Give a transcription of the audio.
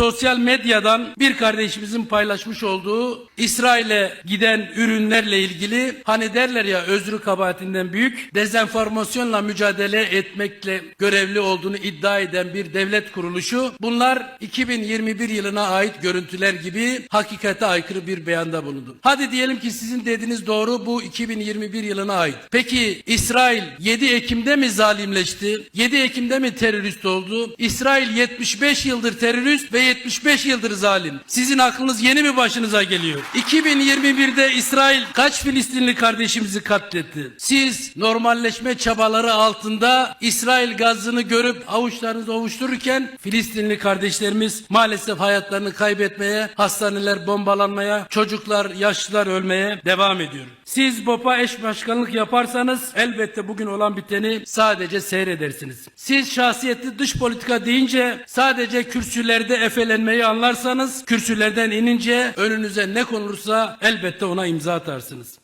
sosyal medyadan bir kardeşimizin paylaşmış olduğu İsrail'e giden ürünlerle ilgili hani derler ya özrü kabahatinden büyük dezenformasyonla mücadele etmekle görevli olduğunu iddia eden bir devlet kuruluşu bunlar 2021 yılına ait görüntüler gibi hakikate aykırı bir beyanda bulundu. Hadi diyelim ki sizin dediğiniz doğru bu 2021 yılına ait. Peki İsrail 7 Ekim'de mi zalimleşti? 7 Ekim'de mi terörist oldu? İsrail 75 yıldır terörist ve 75 yıldır zalim. Sizin aklınız yeni mi başınıza geliyor? 2021'de İsrail kaç Filistinli kardeşimizi katletti? Siz normalleşme çabaları altında İsrail gazını görüp avuçlarınızı ovuştururken Filistinli kardeşlerimiz maalesef hayatlarını kaybetmeye, hastaneler bombalanmaya, çocuklar, yaşlılar ölmeye devam ediyor. Siz BOP'a eş başkanlık yaparsanız elbette bugün olan biteni sadece seyredersiniz. Siz şahsiyetli dış politika deyince sadece kürsülerde efelenmeyi anlarsanız kürsülerden inince önünüze ne konulursa elbette ona imza atarsınız.